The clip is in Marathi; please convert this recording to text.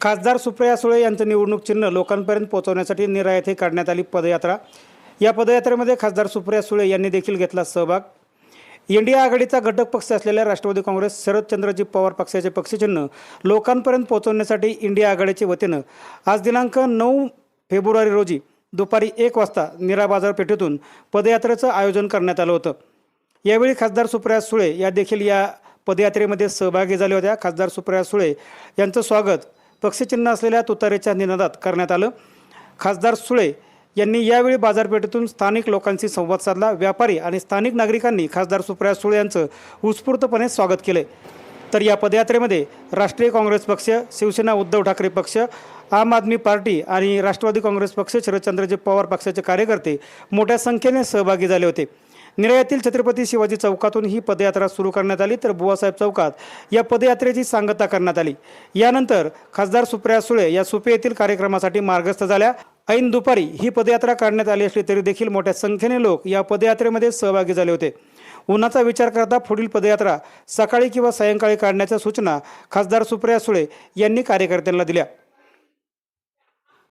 खासदार सुप्रिया सुळे यांचं निवडणूक चिन्ह लोकांपर्यंत पोहोचवण्यासाठी निरा येथे काढण्यात आली पदयात्रा. या पदयात्रेमध्ये खासदार सुप्रिया सुळे यांनी देखील घेतला सहभाग. इंडिया आघाडीचा घटक पक्ष असलेल्या राष्ट्रवादी काँग्रेस शरदचंद्रजी पवार पक्षाचे पक्षचिन्ह लोकांपर्यंत पोहोचवण्यासाठी इंडिया आघाडीच्या वतीनं आज दिनांक नऊ फेब्रुवारी रोजी दुपारी एक वाजता निरा बाजारपेठेतून पदयात्रेचं आयोजन करण्यात आलं होतं. यावेळी खासदार सुप्रिया सुळे या देखील या पदयात्रेमध्ये सहभागी झाल्या होत्या खासदार सुप्रिया सुळे यांचं स्वागत पक्षचिन्ह असलेल्या तुतारेच्या निनादात करण्यात आलं. खासदार सुळे यांनी यावेळी बाजारपेठेतून स्थानिक लोकांशी संवाद साधला. व्यापारी आणि स्थानिक नागरिकांनी खासदार सुप्रिया सुळे यांचं उत्स्फूर्तपणे स्वागत केले. तर या पदयात्रेमध्ये राष्ट्रीय काँग्रेस पक्ष शिवसेना उद्धव ठाकरे पक्ष आम आदमी पार्टी आणि राष्ट्रवादी काँग्रेस पक्ष शरदचंद्रजी पवार पक्षाचे कार्यकर्ते मोठ्या संख्येने सहभागी झाले होते. निळ्यातील छत्रपती शिवाजी चौकातून ही पदयात्रा सुरू करण्यात आली तर बुवासाहेब चौकात या पदयात्रेची सांगता करण्यात आली. यानंतर खासदार सुप्रिया सुळे या सुपे येथील कार्यक्रमासाठी मार्गस्थ झाल्या. ऐन दुपारी ही पदयात्रा काढण्यात आली असली तरी देखील मोठ्या संख्येने लोक या पदयात्रेमध्ये सहभागी झाले होते. उन्हाचा विचार करता पुढील पदयात्रा सकाळी किंवा सायंकाळी काढण्याच्या सूचना खासदार सुप्रिया सुळे यांनी कार्यकर्त्यांना दिल्या.